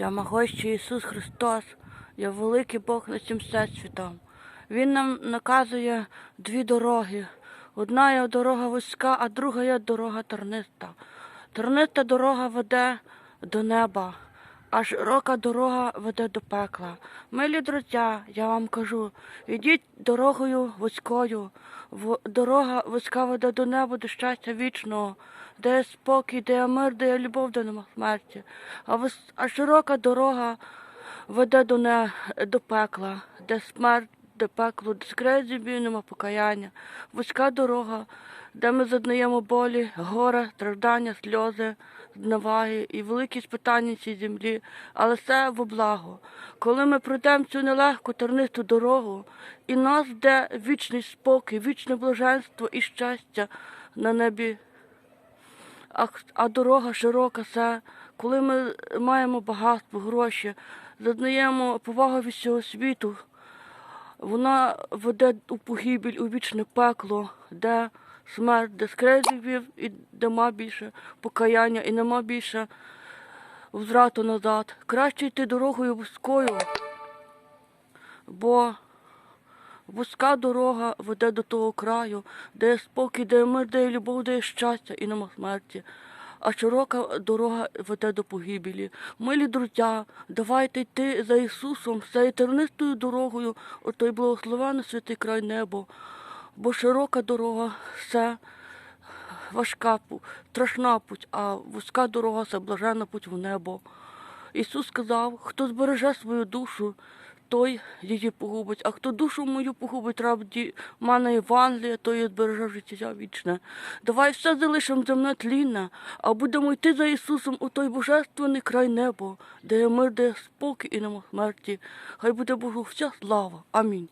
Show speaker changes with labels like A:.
A: Всемогущий Ісус Христос є великий Бог над цим всесвітом. Він нам наказує дві дороги. Одна є дорога вузька, а друга є дорога терниста. Терниста дорога веде до неба, а широка дорога веде до пекла. Милі друзі, я вам кажу, ідіть дорогою вузькою. Дорога вузька веде до неба, до щастя вічного, де є спокій, де є мир, де є любов, де нема смерті. А, вис- а широка дорога веде до, не, до пекла, де смерть, де пекло, де скрізь нема покаяння. Вузька дорога, де ми заднаємо болі, горе, страждання, сльози, зневаги і великі спитання цій землі, але все во благо. Коли ми пройдемо цю нелегку тернисту дорогу, і нас де вічний спокій, вічне блаженство і щастя на небі а, а дорога широка, це коли ми маємо багатство, гроші, зазнаємо повагу від цього світу, вона веде у погибель, у вічне пекло, де смерть, де скрезів і нема більше покаяння, і нема більше взврату назад. Краще йти дорогою вузькою, бо Вузька дорога веде до того краю, де є спокій, де є мир, де є любов, де є щастя і нема смерті. А широка дорога веде до погибелі. Милі друзі, давайте йти за Ісусом, цією тернистою дорогою, у той благословений святий край небо. Бо широка дорога це важка путь, страшна путь, а вузька дорога це блаженна путь в небо. Ісус сказав, хто збереже свою душу, той її погубить, а хто душу мою погубить рабді мене Євангелія, той збереже життя вічне. Давай все залишимо земне тлінне, а будемо йти за Ісусом у той божественний край небо, де є мир, де є спокій і нема смерті. Хай буде Богу вся слава. Амінь.